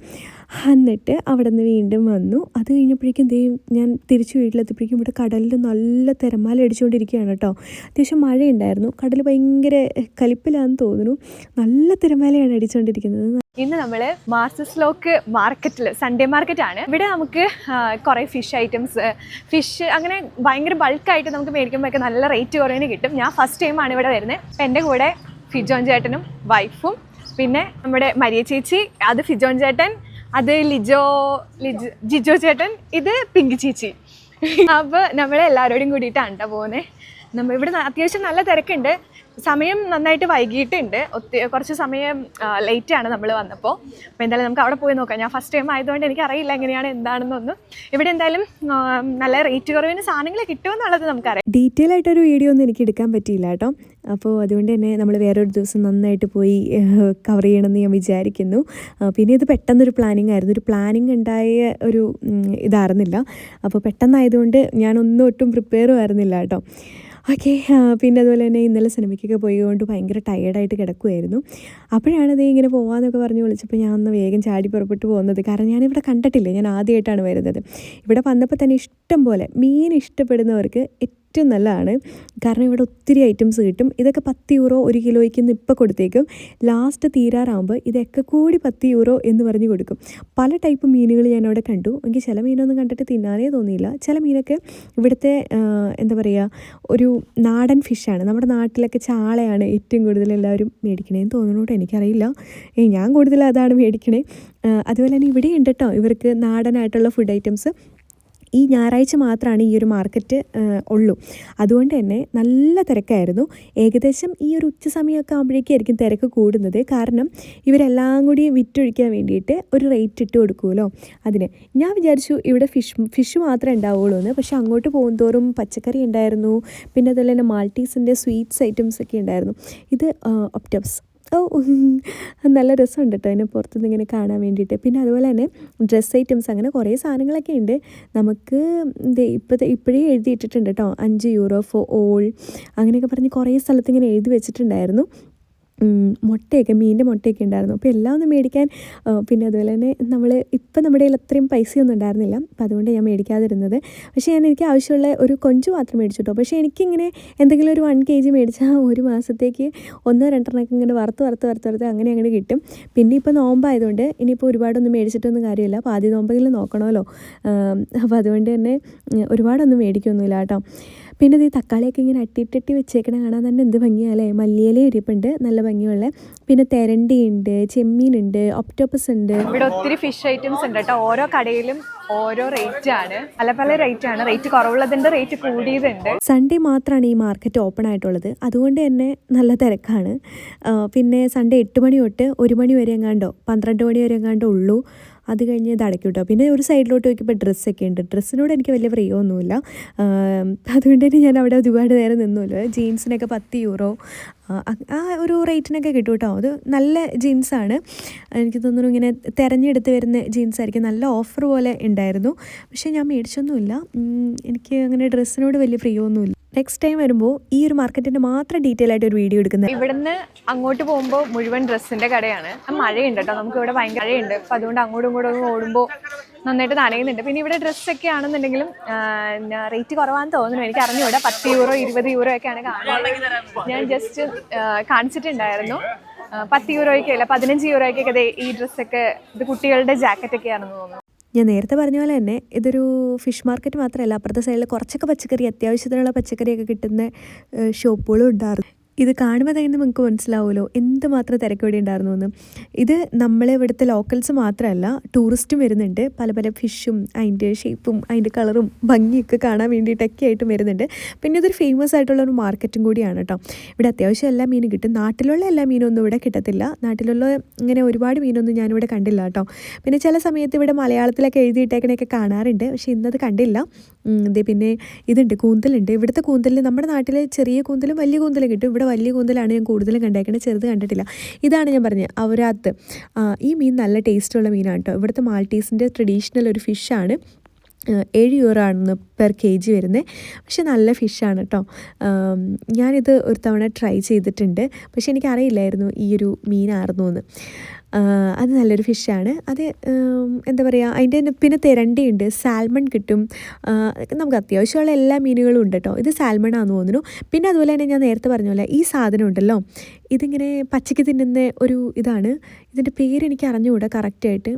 എന്നിട്ട് അവിടെ നിന്ന് വീണ്ടും വന്നു. അത് കഴിഞ്ഞപ്പോഴേക്കും ദേ ഞാൻ തിരിച്ച് വീട്ടിലെത്തിയപ്പോഴേക്കും ഇവിടെ കടലിൽ നല്ല തിരമാല അടിച്ചുകൊണ്ടിരിക്കുകയാണ് കേട്ടോ. അത്യാവശ്യം മഴയുണ്ടായിരുന്നു. കടൽ ഭയങ്കര കലിപ്പിലാന്ന് തോന്നുന്നു. നല്ല തിരമാലയാണ് അടിച്ചുകൊണ്ടിരിക്കുന്നത്. ഇന്ന് നമ്മൾ മാർസസ് ലോക്ക് മാർക്കറ്റിൽ സൺഡേ ആണ്. ഇവിടെ നമുക്ക് കുറേ ഫിഷ് ഐറ്റംസ് ഫിഷ് അങ്ങനെ ഭയങ്കര ബൾക്കായിട്ട് നമുക്ക് മേടിക്കുമ്പോഴൊക്കെ നല്ല റേറ്റ് കുറവിന് കിട്ടും. ഞാൻ ഫസ്റ്റ് ടൈം ആണ് ഇവിടെ വരുന്നത് അപ്പം എന്റെ കൂടെ ഫിജോൻ ചേട്ടനും വൈഫും പിന്നെ നമ്മുടെ മരിയ ചേച്ചി അത് ഫിജോൻ ചേട്ടൻ അത് ലിജോ ലിജോ ജിജോ ചേട്ടൻ ഇത് പിങ്കി ചേച്ചി. അപ്പോൾ നമ്മളെല്ലാവരോടും കൂടിയിട്ടാണ് കേട്ടോ പോകുന്നത് നമ്മൾ ഇവിടെ അത്യാവശ്യം നല്ല തിരക്കുണ്ട്. സമയം നന്നായിട്ട് വൈകിട്ടുണ്ട് ഒത്തിരി കുറച്ച് സമയം ലേറ്റാണ് നമ്മൾ വന്നപ്പോൾ അപ്പോൾ എന്തായാലും നമുക്ക് അവിടെ പോയി നോക്കാം. ഞാൻ ഫസ്റ്റ് ടൈം ആയതുകൊണ്ട് എനിക്ക് അറിയില്ല എങ്ങനെയാണ് എന്താണെന്നൊന്നും. ഇവിടെ എന്തായാലും നല്ല റേറ്റ് കുറവിന് സാധനങ്ങൾ കിട്ടുമെന്നുള്ളത് നമുക്കറിയാം. ഡീറ്റെയിൽ ആയിട്ടൊരു വീഡിയോ ഒന്നും എനിക്ക് എടുക്കാൻ പറ്റിയില്ല കേട്ടോ. അപ്പോൾ അതുകൊണ്ട് തന്നെ നമ്മൾ വേറൊരു ദിവസം നന്നായിട്ട് പോയി കവർ ചെയ്യണമെന്ന് ഞാൻ വിചാരിക്കുന്നു. പിന്നെ ഇത് പെട്ടെന്നൊരു പ്ലാനിങ് ആയിരുന്നു. ഒരു പ്ലാനിങ് ഉണ്ടായ ഒരു ഇതായിരുന്നില്ല. അപ്പോൾ പെട്ടെന്നായതുകൊണ്ട് ഞാനൊന്നും ഒട്ടും പ്രിപ്പയറും ആയിരുന്നില്ല കേട്ടോ. ഓക്കെ പിന്നെ അതുപോലെ തന്നെ ഇന്നലെ സിനിമയ്ക്കൊക്കെ പോയതുകൊണ്ട് ഭയങ്കര ടയേർഡായിട്ട് കിടക്കുമായിരുന്നു അപ്പോഴാണ് അതേ ഇങ്ങനെ പോകാമെന്നൊക്കെ പറഞ്ഞ് വിളിച്ചപ്പോൾ ഞാൻ ഒന്ന് വേഗം ചാടി പുറപ്പെട്ട് പോകുന്നത്. കാരണം ഞാനിവിടെ കണ്ടിട്ടില്ല ഞാൻ ആദ്യമായിട്ടാണ് വരുന്നത്. ഇവിടെ വന്നപ്പോൾ തന്നെ ഇഷ്ടം പോലെ മീൻ ഇഷ്ടപ്പെടുന്നവർക്ക് ഏറ്റവും നല്ലതാണ്. കാരണം ഇവിടെ ഒത്തിരി ഐറ്റംസ് കിട്ടും. ഇതൊക്കെ പത്ത് യൂറോ ഒരു കിലോയ്ക്ക് ഇന്ന് ഇപ്പോൾ കൊടുത്തേക്കും. ലാസ്റ്റ് തീരാറാകുമ്പോൾ ഇതൊക്കെ കൂടി പത്ത് യൂറോ എന്ന് പറഞ്ഞ് കൊടുക്കും. പല ടൈപ്പ് മീനുകൾ ഞാൻ അവിടെ കണ്ടു. എനിക്ക് ചില മീനൊന്നും കണ്ടിട്ട് തിന്നാനേ തോന്നിയില്ല. ചില മീനൊക്കെ ഇവിടുത്തെ എന്താ പറയുക ഒരു നാടൻ ഫിഷാണ് നമ്മുടെ നാട്ടിലൊക്കെ ചാളയാണ് ഏറ്റവും കൂടുതൽ എല്ലാവരും മേടിക്കണേന്ന് തോന്നുന്നു കേട്ടോ എനിക്കറിയില്ല. ഏയ് ഞാൻ കൂടുതൽ അതാണ് മേടിക്കണേ. അതുപോലെ തന്നെ ഇവിടെ ഉണ്ട് കേട്ടോ ഇവർക്ക് നാടനായിട്ടുള്ള ഫുഡ് ഐറ്റംസ് ഈ ഞായറാഴ്ച മാത്രമാണ് ഈ ഒരു മാർക്കറ്റ് ഉള്ളൂ. അതുകൊണ്ട് തന്നെ നല്ല തിരക്കായിരുന്നു. ഏകദേശം ഈ ഒരു ഉച്ച സമയമൊക്കെ ആകുമ്പോഴേക്കായിരിക്കും തിരക്ക് കൂടുന്നത്. കാരണം ഇവരെല്ലാം കൂടി വിറ്റൊഴിക്കാൻ വേണ്ടിയിട്ട് ഒരു റേറ്റ് ഇട്ട് കൊടുക്കുമല്ലോ അതിന്. ഞാൻ വിചാരിച്ചു ഇവിടെ ഫിഷ് ഫിഷ് മാത്രമേ ഉണ്ടാവുള്ളൂ എന്ന്. പക്ഷേ അങ്ങോട്ട് പോകുന്തോറും പച്ചക്കറി ഉണ്ടായിരുന്നു. പിന്നെ അതുപോലെ തന്നെ മാൾട്ടീസിന്റെ സ്വീറ്റ്സ് ഐറ്റംസ് ഒക്കെ ഉണ്ടായിരുന്നു. ഇത് ഒപ്റ്റപ്സ് ഓ നല്ല രസമുണ്ട് കേട്ടോ അതിനെ പുറത്തുനിന്ന് ഇങ്ങനെ കാണാൻ വേണ്ടിയിട്ട്. പിന്നെ അതുപോലെ തന്നെ ഡ്രസ്സ് ഐറ്റംസ് അങ്ങനെ കുറേ സാധനങ്ങളൊക്കെ ഉണ്ട്. നമുക്ക് ഇപ്പോഴത്തെ ഇപ്പോഴേ എഴുതിയിട്ടിട്ടുണ്ട് കേട്ടോ അഞ്ച് യൂറോ ഫോർ ഓൾ അങ്ങനെയൊക്കെ പറഞ്ഞ് കുറേ സ്ഥലത്ത് ഇങ്ങനെ എഴുതി വെച്ചിട്ടുണ്ടായിരുന്നു. മുട്ടയൊക്കെ മീനിന്റെ മുട്ടയൊക്കെ ഉണ്ടായിരുന്നു. അപ്പോൾ എല്ലാം ഒന്ന് മേടിക്കാൻ പിന്നെ അതുപോലെ തന്നെ നമ്മൾ ഇപ്പം നമ്മുടെ കയ്യിൽ അത്രയും പൈസയൊന്നും ഉണ്ടായിരുന്നില്ല. അപ്പോൾ അതുകൊണ്ട് ഞാൻ മേടിക്കാതിരുന്നത്. പക്ഷേ ഞാൻ എനിക്ക് ആവശ്യമുള്ള ഒരു കൊഞ്ച് മാത്രം മേടിച്ചു കേട്ടോ പക്ഷേ എനിക്കിങ്ങനെ എന്തെങ്കിലും ഒരു വൺ കെ ജി മേടിച്ചാൽ ഒരു മാസത്തേക്ക് ഒന്നോ രണ്ടെണ്ണമൊക്കെ ഇങ്ങനെ വറുത്ത് വറുത്ത് വറുത്ത് വറുത്ത് അങ്ങനെ അങ്ങനെ കിട്ടും. പിന്നെ ഇപ്പോൾ നോമ്പായതുകൊണ്ട് ഇനിയിപ്പോൾ ഒരുപാടൊന്നും മേടിച്ചിട്ടൊന്നും കാര്യമില്ല. അപ്പോൾ ആദ്യ നോമ്പെങ്കിലും നോക്കണമല്ലോ. അപ്പോൾ അതുകൊണ്ട് തന്നെ ഒരുപാടൊന്നും മേടിക്കൊന്നുമില്ല കേട്ടോ. പിന്നെ ഇത് ഈ തക്കാളിയൊക്കെ ഇങ്ങനെ അട്ടിട്ടിട്ടി വെച്ചേക്കണ കാണാൻ തന്നെ എന്ത് ഭംഗിയാലേ മല്ലിയില ഇരിപ്പുണ്ട് നല്ല ഭംഗിയുള്ള. പിന്നെ തെരണ്ടി ഉണ്ട് ചെമ്മീനുണ്ട് ഒപ്റ്റോപ്പസ് ഉണ്ട്. ഇവിടെ ഒത്തിരി ഫിഷ് ഐറ്റംസ് ഉണ്ട് കേട്ടോ. ഓരോ കടയിലും ഓരോ റേറ്റ് ആണ്. പല പല റേറ്റ് ആണ്. റേറ്റ് കുറവുള്ളതിന്റെ റേറ്റ് കൂടിയതുണ്ട്. സൺഡേ മാത്രമാണ് ഈ മാർക്കറ്റ് ഓപ്പൺ ആയിട്ടുള്ളത്. അതുകൊണ്ട് തന്നെ നല്ല തിരക്കാണ്. പിന്നെ സൺഡേ എട്ട് മണി തൊട്ട് ഒരു മണി വരെ എങ്ങാണ്ടോ പന്ത്രണ്ട് മണി വരെ എങ്ങാണ്ടോ ഉള്ളൂ. അത് കഴിഞ്ഞ് ഇത് അടയ്ക്കും കേട്ടോ പിന്നെ ഒരു സൈഡിലോട്ട് നോക്കിയപ്പോൾ ഡ്രസ്സൊക്കെ ഉണ്ട്. ഡ്രസ്സിനോട് എനിക്ക് വലിയ പ്രിയമൊന്നുമില്ല. അതുകൊണ്ട് തന്നെ ഞാൻ അവിടെ ഒരുപാട് നേരം നിന്നുമല്ലോ ജീൻസിനൊക്കെ പത്ത് യൂറോ. ആ, ഒരു റേറ്റിനൊക്കെ കിട്ടും കേട്ടോ. അത് നല്ല ജീൻസാണ്. എനിക്ക് തോന്നുന്നു ഇങ്ങനെ തിരഞ്ഞെടുത്ത് വരുന്ന ജീൻസ് ആയിരിക്കും നല്ല ഓഫർ പോലെ ഉണ്ടായിരുന്നു. പക്ഷേ ഞാൻ മേടിച്ചൊന്നുമില്ല. എനിക്ക് അങ്ങനെ ഡ്രസ്സിനോട് വലിയ പ്രിയമൊന്നുമില്ല. നെക്സ്റ്റ് ടൈം വരുമ്പോൾ ഈ ഒരു മാർക്കറ്റിന്റെ മാത്രം ഡീറ്റെയിൽ ആയിട്ട് ഒരു വീഡിയോ എടുക്കുന്നത്. ഇവിടുന്ന് അങ്ങോട്ട് പോകുമ്പോൾ മുഴുവൻ ഡ്രസ്സിന്റെ കടയാണ്. മഴയുണ്ട് കേട്ടോ. നമുക്ക് ഇവിടെ ഭയങ്കര മഴയുണ്ട്. അപ്പൊ അതുകൊണ്ട് അങ്ങോട്ടും ഇങ്ങോട്ടും ഓടുമ്പോൾ നന്നായിട്ട് നനയുന്നുണ്ട്. പിന്നെ ഇവിടെ ഡ്രസ്സൊക്കെ ആണെന്നുണ്ടെങ്കിലും റേറ്റ് കുറവാന്ന് തോന്നുന്നു. എനിക്ക് അറിഞ്ഞൂടെ പത്ത് യൂറോ ഇരുപത് യൂറോ ഒക്കെയാണ് ഞാൻ ജസ്റ്റ് കാണിച്ചിട്ടുണ്ടായിരുന്നു. പത്ത് യൂറോയ്ക്ക് അല്ല പതിനഞ്ച് യൂറോയ്ക്കൊക്കെ ഈ ഡ്രസ്സൊക്കെ ഇത് കുട്ടികളുടെ ജാക്കറ്റ് ഒക്കെ ആണെന്ന് തോന്നുന്നു. ഞാൻ നേരത്തെ പറഞ്ഞ പോലെ തന്നെ ഇതൊരു ഫിഷ് മാർക്കറ്റ് മാത്രമല്ല അപ്പുറത്തെ സൈഡിൽ കുറച്ചൊക്കെ പച്ചക്കറി അത്യാവശ്യത്തിനുള്ള പച്ചക്കറിയൊക്കെ കിട്ടുന്ന ഷോപ്പുകളും ഉണ്ടായിരുന്നു. ഇത് കാണുമ്പോൾ തന്നെ നിങ്ങൾക്ക് മനസ്സിലാവുമല്ലോ എന്തുമാത്രം തിരക്ക് ഇവിടെ ഉണ്ടായിരുന്നു എന്ന് ഇത് നമ്മളെ ഇവിടുത്തെ ലോക്കൽസ് മാത്രമല്ല ടൂറിസ്റ്റും വരുന്നുണ്ട്. പല പല ഫിഷും അതിന്റെ ഷേപ്പും അതിന്റെ കളറും ഭംഗിയൊക്കെ കാണാൻ വേണ്ടിയിട്ടൊക്കെ ആയിട്ടും വരുന്നുണ്ട്. പിന്നെ ഇതൊരു ഫേമസ് ആയിട്ടുള്ള ഒരു മാർക്കറ്റും കൂടിയാണ് കേട്ടോ ഇവിടെ അത്യാവശ്യം എല്ലാ മീനും കിട്ടും. നാട്ടിലുള്ള എല്ലാ മീനും ഒന്നും ഇവിടെ കിട്ടത്തില്ല. നാട്ടിലുള്ള ഇങ്ങനെ ഒരുപാട് മീനൊന്നും ഞാനിവിടെ കണ്ടില്ല കേട്ടോ പിന്നെ ചില സമയത്ത് ഇവിടെ മലയാളത്തിലൊക്കെ എഴുതിയിട്ടേക്കണൊക്കെ കാണാറുണ്ട്. പക്ഷേ ഇന്നത് കണ്ടില്ല. ദേ പിന്നെ ഇതുണ്ട് കൂന്തലുണ്ട്. ഇവിടുത്തെ കൂന്തലിൽ നമ്മുടെ നാട്ടിൽ ചെറിയ കൂന്തലും വലിയ കൂന്തലും കിട്ടും. വലിയ കൂന്തലാണ് ഞാൻ കൂടുതലും കണ്ടേക്കുന്നത് ചെറുത് കണ്ടിട്ടില്ല. ഇതാണ് ഞാൻ പറഞ്ഞത് അവരാത്ത്. ഈ മീൻ നല്ല ടേസ്റ്റുള്ള മീനാണ് കേട്ടോ ഇവിടുത്തെ മാൾട്ടീസിന്റെ ട്രഡീഷണൽ ഒരു ഫിഷാണ്. ഏഴ് യൂറോ ആണെന്ന് പെർ കെ ജി വരുന്നത് പക്ഷെ നല്ല ഫിഷാണ് കേട്ടോ ഞാനിത് ഒരു തവണ ട്രൈ ചെയ്തിട്ടുണ്ട്. പക്ഷെ എനിക്കറിയില്ലായിരുന്നു ഈ ഒരു മീനായിരുന്നു എന്ന്. അത് നല്ലൊരു ഫിഷാണ് അത് എന്താ പറയുക അതിന്റെ പിന്നെ തെരണ്ടിയുണ്ട്. സാൽമൺ കിട്ടും. നമുക്ക് അത്യാവശ്യമുള്ള എല്ലാ മീനുകളും ഉണ്ട് കേട്ടോ ഇത് സാൽമൺ ആണെന്ന് തോന്നുന്നു. പിന്നെ അതുപോലെ തന്നെ ഞാൻ നേരത്തെ പറഞ്ഞ പോലെ ഈ സാധനം ഉണ്ടല്ലോ. ഇതിങ്ങനെ പച്ചയ്ക്ക് തിന്നുന്ന ഒരു ഇതാണ്. ഇതിന്റെ പേര് എനിക്ക് അറിഞ്ഞുകൂടാ കറക്റ്റായിട്ട്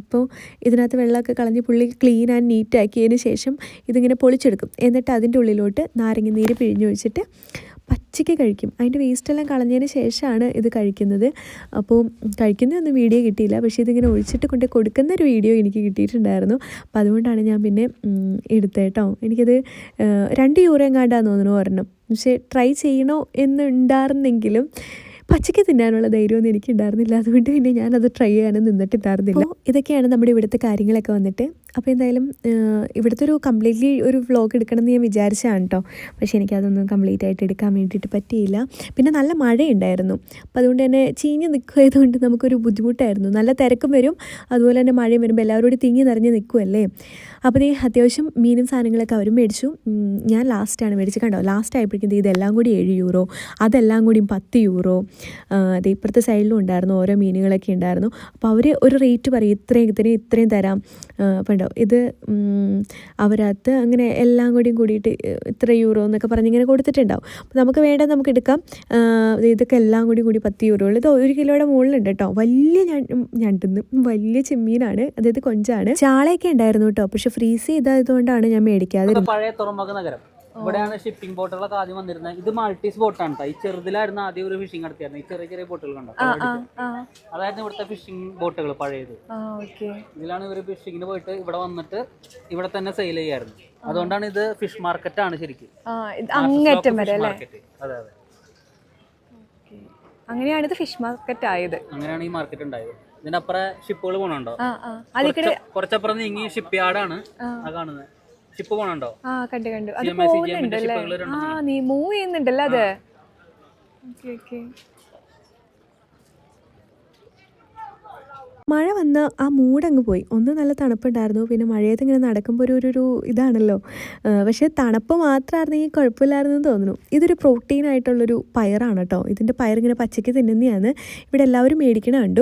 ഇപ്പോൾ ഇതിനകത്ത് വെള്ളമൊക്കെ കളഞ്ഞ് പുള്ളി ക്ലീൻ ആൻഡ് നീറ്റ് ആക്കിയതിന് ശേഷം ഇതിങ്ങനെ പൊളിച്ചെടുക്കും. എന്നിട്ട് അതിന്റെ ഉള്ളിലോട്ട് നാരങ്ങ നീര് പിഴിഞ്ഞൊഴിച്ചിട്ട് പച്ചയ്ക്ക് കഴിക്കും. അതിന്റെ വേസ്റ്റെല്ലാം കളഞ്ഞതിന് ശേഷമാണ് ഇത് കഴിക്കുന്നത്. അപ്പോൾ കഴിക്കുന്നതൊന്നും വീഡിയോ കിട്ടിയില്ല. പക്ഷേ ഇതിങ്ങനെ ഒഴിച്ചിട്ട് കൊണ്ട് കൊടുക്കുന്ന ഒരു വീഡിയോ എനിക്ക് കിട്ടിയിട്ടുണ്ടായിരുന്നു. അപ്പോൾ അതുകൊണ്ടാണ് ഞാൻ പിന്നെ എടുത്തേട്ടോ എനിക്കത് രണ്ട് യൂറോ എങ്ങാണ്ടാന്ന് തോന്നുന്നു ഒരെണ്ണം. പക്ഷേ ട്രൈ ചെയ്യണോ എന്ന് ഉണ്ടായിരുന്നെങ്കിലും പച്ചയ്ക്ക് തിന്നാനുള്ള ധൈര്യമൊന്നും എനിക്ക് ഉണ്ടായിരുന്നില്ല അതുകൊണ്ട് പിന്നെ ഞാനത് ട്രൈ ചെയ്യാനും നിന്നിട്ടുണ്ടായിരുന്നില്ല. അപ്പോൾ ഇതൊക്കെയാണ് നമ്മുടെ ഇവിടുത്തെ കാര്യങ്ങളൊക്കെ വന്നിട്ട്. അപ്പോൾ എന്തായാലും ഇവിടുത്തെ ഒരു കംപ്ലീറ്റ്ലി ഒരു വ്ളോഗ് എടുക്കണം എന്ന് ഞാൻ വിചാരിച്ചതാണ് കേട്ടോ പക്ഷേ എനിക്കതൊന്നും കംപ്ലീറ്റ് ആയിട്ട് എടുക്കാൻ വേണ്ടിയിട്ട് പറ്റിയില്ല. പിന്നെ നല്ല മഴയുണ്ടായിരുന്നു. അപ്പോൾ അതുകൊണ്ട് തന്നെ ചീഞ്ഞ് നിൽക്കുമായതുകൊണ്ട് നമുക്കൊരു ബുദ്ധിമുട്ടായിരുന്നു. നല്ല തിരക്കും വരും. അതുപോലെ തന്നെ മഴയും വരുമ്പോൾ എല്ലാവരും കൂടി തിങ്ങി നിറഞ്ഞ് നിൽക്കുമല്ലേ അപ്പോൾ ഈ അത്യാവശ്യം മീനും സാധനങ്ങളൊക്കെ അവരും മേടിച്ചു. ഞാൻ ലാസ്റ്റാണ് മേടിച്ചത്. കണ്ടോ? ലാസ്റ്റ് ആയപ്പോഴേക്കും ഇതെല്ലാം കൂടി ഏഴ് യൂറോ അതെല്ലാം കൂടി പത്ത് യൂറോ. അത് ഇപ്പുറത്തെ സൈഡിലും ഉണ്ടായിരുന്നു ഓരോ മീനുകളൊക്കെ ഉണ്ടായിരുന്നു. അപ്പോൾ അവർ ഒരു റേറ്റ് പറയും ഇത്രയും ഇത്രയും ഇത്രയും തരാം. അപ്പോൾ ഉണ്ടോ? ഇത് അവരകത്ത് അങ്ങനെ എല്ലാം കൂടിയും കൂടിയിട്ട് ഇത്ര യൂറോ എന്നൊക്കെ പറഞ്ഞ് ഇങ്ങനെ കൊടുത്തിട്ടുണ്ടാവും. അപ്പോൾ നമുക്ക് വേണ്ട നമുക്ക് എടുക്കാം. ഇതൊക്കെ എല്ലാം കൂടി കൂടി പത്ത് യൂറോ ഇത് ഒരു കിലോയുടെ മുകളിലുണ്ട് കേട്ടോ. വലിയ ഞണ്ടെന്ന് വലിയ ചെമ്മീനാണ്. അതായത് കൊഞ്ചാണ്. ചാളയൊക്കെ ഉണ്ടായിരുന്നു കേട്ടോ. പക്ഷെ ഫ്രീസ് ചെയ്തതുകൊണ്ടാണ് ഞാൻ മേടിക്കാതെ പഴയ തുറമുഖ നഗരം. ഇവിടെയാണ് ഷിപ്പിംഗ് ബോട്ടുകളൊക്കെ ആദ്യം വന്നിരുന്നത്. ഇത് മൾട്ടീസ് ബോട്ടാണ് ട്ടോ. ഈ ചെറുതിലായിരുന്നു ആദ്യം ഒരു ഫിഷിംഗ് നടത്തിയായിരുന്നു ഈ ചെറിയ ചെറിയ ബോട്ടുകൾ കണ്ടോ? അതായിരുന്നു ഇവിടുത്തെ ഫിഷിംഗ് ബോട്ടുകൾ പഴയത്. ഇതിലാണ് ഇവർ ഫിഷിങ്ങിന് പോയിട്ട് ഇവിടെ വന്നിട്ട് ഇവിടെ തന്നെ സെയിൽ ചെയ്യായിരുന്നു അതുകൊണ്ടാണ് ഇത് ഫിഷ് മാർക്കറ്റ് ആണ് ശരിക്കും. അങ്ങേറ്റം വരെ അതെ അതെ. അങ്ങനെയാണ് ഇത് ഫിഷ് മാർക്കറ്റ് ആയത്. അങ്ങനെയാണ് ഈ മാർക്കറ്റ് ഉണ്ടായത്. ഇതിന്റെ അപ്പുറം ഷിപ്പുകൾ പോണുണ്ടോ? കുറച്ചപ്പുറം നീങ്ങി ഷിപ്പ് യാർഡാണ് ആ കാണുന്നത്. ഷിപ്പ് പോണുണ്ടോ? ആ കണ്ടു കണ്ടു. അത് പോകുന്നുണ്ടല്ലേ? ആ നീ മൂവ് ചെയ്യുന്നുണ്ടല്ലേ അത്? ഓക്കെ ഓക്കെ മഴ വന്ന് ആ മൂടങ്ങ് പോയി. ഒന്ന് നല്ല തണുപ്പുണ്ടായിരുന്നു. പിന്നെ മഴയത്ത് ഇങ്ങനെ നടക്കുമ്പോൾ ഒരു ഒരു- ഇതാണല്ലോ. പക്ഷേ തണുപ്പ് മാത്രമായിരുന്നെങ്കിൽ കുഴപ്പമില്ലായിരുന്നു തോന്നുന്നു. ഇതൊരു പ്രോട്ടീൻ ആയിട്ടുള്ളൊരു പയറാണ് കേട്ടോ ഇതിന്റെ പയർ ഇങ്ങനെ പച്ചയ്ക്ക് തിന്നുന്നതാണ് ഇവിടെ എല്ലാവരും മേടിക്കണ കണ്ടു.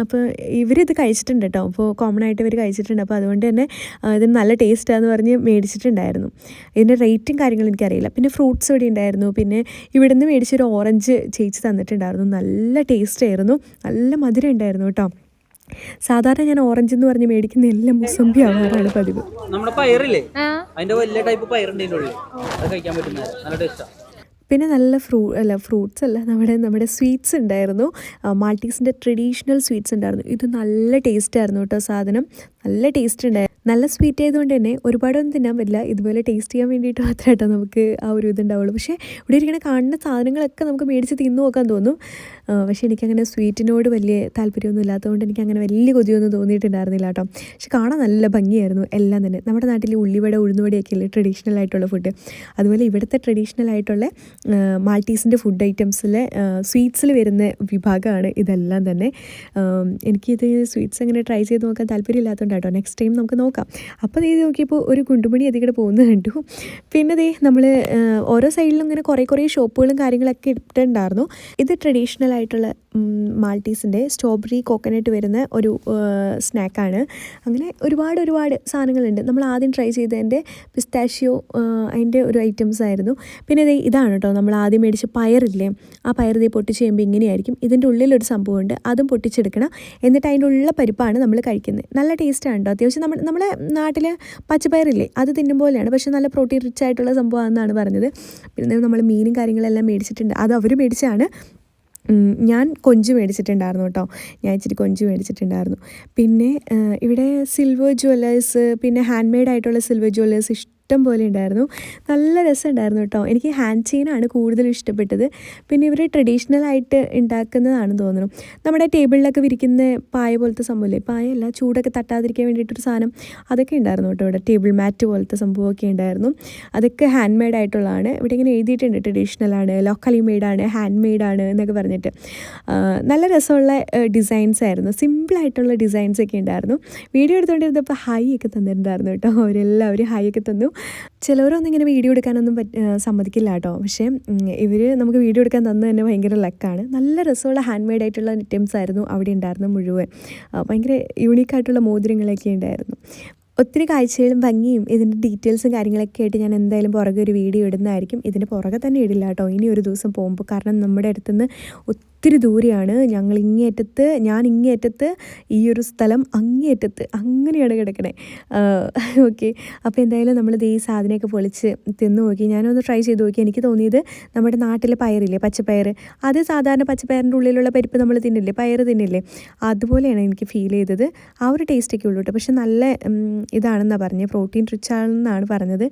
അപ്പോൾ ഇവരിത് കഴിച്ചിട്ടുണ്ട് കേട്ടോ അപ്പോൾ കോമൺ ആയിട്ട് ഇവർ കഴിച്ചിട്ടുണ്ട്. അപ്പോൾ അതുകൊണ്ട് തന്നെ ഇതിന് നല്ല ടേസ്റ്റാന്ന് പറഞ്ഞ് മേടിച്ചിട്ടുണ്ടായിരുന്നു. ഇതിന്റെ റേറ്റും കാര്യങ്ങളും എനിക്കറിയില്ല. പിന്നെ ഫ്രൂട്ട്സ് ഇവിടെ ഉണ്ടായിരുന്നു. പിന്നെ ഇവിടുന്ന് മേടിച്ചൊരു ഓറഞ്ച് ചേച്ചി തന്നിട്ടുണ്ടായിരുന്നു. നല്ല ടേസ്റ്റ് ആയിരുന്നു. നല്ല മധുരം ഉണ്ടായിരുന്നു കേട്ടോ സാധാരണ ഞാൻ ഓറഞ്ച് എന്ന് പറഞ്ഞ് മേടിക്കുന്ന എല്ലാം മുസമ്പി ആവാറാണ് പതിവ്. നമ്മുടെ പയറില്ലേ? അതിന്റെ വലിയ ടൈപ്പ് പയറുണ്ട് അത് കഴിക്കാൻ പറ്റുന്ന നല്ല ടേസ്റ്റാണ് പിന്നെ നല്ല ഫ്രൂ അല്ല ഫ്രൂട്ട്സ് അല്ല. നമ്മുടെ നമ്മുടെ സ്വീറ്റ്സ് ഉണ്ടായിരുന്നു. മാൾട്ടീസിന്റെ ട്രഡീഷണൽ സ്വീറ്റ്സ് ഉണ്ടായിരുന്നു. ഇത് നല്ല ടേസ്റ്റ് ആയിരുന്നു കേട്ടോ സാധനം. നല്ല ടേസ്റ്റ് ഉണ്ടായിരുന്നു. നല്ല സ്വീറ്റ് ആയതുകൊണ്ട് തന്നെ ഒരുപാടൊന്നും തിന്നാൻ പറ്റില്ല. ഇതുപോലെ ടേസ്റ്റ് ചെയ്യാൻ വേണ്ടിയിട്ട് മാത്രമായിട്ട് നമുക്ക് ആ ഒരു ഇതുണ്ടാവുള്ളൂ പക്ഷേ ഇവിടെ ഇരിക്കുന്ന കാണുന്ന സാധനങ്ങളൊക്കെ നമുക്ക് മേടിച്ച് തിന്നു നോക്കാൻ തോന്നും. പക്ഷേ എനിക്കങ്ങനെ സ്വീറ്റിനോട് വലിയ താല്പര്യമൊന്നും ഇല്ലാത്തതുകൊണ്ട് എനിക്ക് അങ്ങനെ വലിയ കൊതിയൊന്നും തോന്നിയിട്ടുണ്ടായിരുന്നില്ല കേട്ടോ. പക്ഷെ കാണാൻ നല്ല ഭംഗിയായിരുന്നു എല്ലാം തന്നെ. നമ്മുടെ നാട്ടിൽ ഉള്ളിവട ഉഴുന്നുവടയൊക്കെ അല്ലേ ട്രഡീഷണൽ ആയിട്ടുള്ള ഫുഡ് അതുപോലെ ഇവിടുത്തെ ട്രഡീഷണൽ ആയിട്ടുള്ള മാൾട്ടീസിന്റെ ഫുഡ് ഐറ്റംസിലെ സ്വീറ്റ്സിൽ വരുന്ന വിഭാഗമാണ് ഇതെല്ലാം തന്നെ. എനിക്ക് എനിക്കിത് സ്വീറ്റ്സ് അങ്ങനെ ട്രൈ ചെയ്ത് നോക്കാൻ താല്പര്യമില്ലാത്തതുകൊണ്ട് കേട്ടോ നെക്സ്റ്റ് ടൈം നമുക്ക് നോക്കാം. അപ്പോൾ ഇത് നോക്കിയപ്പോൾ ഒരു കുണ്ടുമണി അതികൂടെ പോകുന്നത് കണ്ടു. പിന്നെ ദേ നമ്മൾ ഓരോ സൈഡിലും ഇങ്ങനെ കുറേ കുറേ ഷോപ്പുകളും കാര്യങ്ങളൊക്കെ ഇട്ടിട്ടുണ്ടായിരുന്നു. ഇത് ട്രഡീഷണൽ ആയിട്ടുള്ള മാൾട്ടീസിന്റെ സ്ട്രോബെറി കോക്കനട്ട് വരുന്ന ഒരു സ്നാക്കാണ് അങ്ങനെ ഒരുപാട് ഒരുപാട് സാധനങ്ങളുണ്ട്. നമ്മൾ ആദ്യം ട്രൈ ചെയ്തതിന്റെ പിസ്താഷ്യോ അതിന്റെ ഒരു ഐറ്റംസ് ആയിരുന്നു. പിന്നെ ദേ ഇതാണ് കേട്ടോ നമ്മൾ ആദ്യം മേടിച്ച പയറില്ലേ ആ പയർ ഇതേ പൊട്ടിച്ച് കഴിയുമ്പോൾ ഇങ്ങനെയായിരിക്കും. ഇതിന്റെ ഉള്ളിലൊരു സംഭവമുണ്ട്. അതും പൊട്ടിച്ചെടുക്കണം. എന്നിട്ട് അതിന്റെ ഉള്ള പരിപ്പാണ് നമ്മൾ കഴിക്കുന്നത്. നല്ല ടേസ്റ്റാണ് കേട്ടോ അത്യാവശ്യം നമ്മൾ നമ്മൾ നമ്മുടെ നാട്ടിൽ പച്ചപ്പയറില്ലേ അത് തിന്നും പോലെയാണ്. പക്ഷേ നല്ല പ്രോട്ടീൻ റിച്ച് ആയിട്ടുള്ള സംഭവമാണെന്നാണ് പറഞ്ഞത്. പിന്നെ നമ്മൾ മീനും കാര്യങ്ങളെല്ലാം മേടിച്ചിട്ടുണ്ട്. അത് അവർ മേടിച്ചാണ്. ഞാൻ കൊഞ്ച് മേടിച്ചിട്ടുണ്ടായിരുന്നു കേട്ടോ. ഞാൻ ഇച്ചിരി കൊഞ്ച് മേടിച്ചിട്ടുണ്ടായിരുന്നു. പിന്നെ ഇവിടെ സിൽവർ ജ്വല്ലേഴ്സ് പിന്നെ ഹാൻഡ് മെയ്ഡ് ആയിട്ടുള്ള സിൽവർ ജ്വല്ലേഴ്സ് ഇഷ്ടം പോലെ ഉണ്ടായിരുന്നു. നല്ല രസമുണ്ടായിരുന്നു കേട്ടോ. എനിക്ക് ഹാൻഡ് ചെയിനാണ് കൂടുതലും ഇഷ്ടപ്പെട്ടത്. പിന്നെ ഇവർ ട്രഡീഷണൽ ആയിട്ട് ഉണ്ടാക്കുന്നതാണെന്ന് തോന്നുന്നു. നമ്മുടെ ടേബിളിലൊക്കെ വിരിക്കുന്ന പായ പോലത്തെ സംഭവമില്ലേ? പായല്ല ചൂടൊക്കെ തട്ടാതിരിക്കാൻ വേണ്ടിയിട്ടൊരു സാധനം. അതൊക്കെ ഉണ്ടായിരുന്നു കേട്ടോ ഇവിടെ. ടേബിൾ മാറ്റ് പോലത്തെ സംഭവമൊക്കെ ഉണ്ടായിരുന്നു. അതൊക്കെ ഹാൻഡ് മെയ്ഡ് ആയിട്ടുള്ളതാണ്. ഇവിടെ ഇങ്ങനെ എഴുതിയിട്ടുണ്ട് ട്രഡീഷണൽ ആണ് ലോക്കലി മെയ്ഡ് ആണ് ഹാൻഡ് മെയ്ഡ് ആണ് എന്നൊക്കെ പറഞ്ഞിട്ട്. നല്ല രസമുള്ള ഡിസൈൻസ് ആയിരുന്നു. സിമ്പിളായിട്ടുള്ള ഡിസൈൻസ് ഒക്കെ ഉണ്ടായിരുന്നു. വീഡിയോ എടുത്തുകൊണ്ടിരുന്നപ്പോൾ ഹൈ ഒക്കെ തന്നിട്ടുണ്ടായിരുന്നു കേട്ടോ. അവരെല്ലാവരും ഹൈ ഒക്കെ തന്നു. ചിലവരൊന്നും ഇങ്ങനെ വീഡിയോ എടുക്കാനൊന്നും പറ്റ സമ്മതിക്കില്ല കേട്ടോ. പക്ഷേ ഇവർ നമുക്ക് വീഡിയോ എടുക്കാൻ തന്നത് തന്നെ ഭയങ്കര ലക്കാണ്. നല്ല രസമുള്ള ഹാൻഡ് മെയ്ഡ് ആയിട്ടുള്ള ഐറ്റംസ് ആയിരുന്നു അവിടെ ഉണ്ടായിരുന്നത് മുഴുവൻ. ഭയങ്കര യൂണീക്കായിട്ടുള്ള മോതിരങ്ങളൊക്കെ ഉണ്ടായിരുന്നു. ഒത്തിരി കാഴ്ചകളും ഭംഗിയും ഇതിന്റെ ഡീറ്റെയിൽസും കാര്യങ്ങളൊക്കെ ആയിട്ട് ഞാൻ എന്തായാലും പുറകെ ഒരു വീഡിയോ ഇടുന്നതായിരിക്കും. ഇതിന്റെ പുറകെ തന്നെ ഇടില്ല കേട്ടോ. ഇനി ഒരു ദിവസം പോകുമ്പോൾ. കാരണം നമ്മുടെ അടുത്തുനിന്ന് ഒത്തിരി ദൂരെയാണ്. ഞങ്ങൾ ഇങ്ങേറ്റത്ത് ഞാൻ ഇങ്ങേറ്റത്ത് ഈ ഒരു സ്ഥലം അങ്ങേയറ്റത്ത്. അങ്ങനെയാണ് കിടക്കണേ. ഓക്കെ. അപ്പോൾ എന്തായാലും നമ്മൾ ഈ സാധനമൊക്കെ പൊളിച്ച് തിന്നു നോക്കി. ഞാനൊന്ന് ട്രൈ ചെയ്ത് നോക്കി. എനിക്ക് തോന്നിയത് നമ്മുടെ നാട്ടിലെ പയറില്ലേ പച്ചപ്പയർ അത് സാധാരണ പച്ചപ്പയറിന്റെ ഉള്ളിലുള്ള പരിപ്പ് നമ്മൾ തിന്നില്ലേ? പയർ തിന്നില്ലേ? അതുപോലെയാണ് എനിക്ക് ഫീൽ ചെയ്തത്. ആ ഒരു ടേസ്റ്റൊക്കെ ഉള്ളൂ കേട്ടോ. പക്ഷെ നല്ല ഇതാണെന്നാണ് പറഞ്ഞത്. പ്രോട്ടീൻ റിച്ച് ആണെന്നാണ് പറഞ്ഞത്.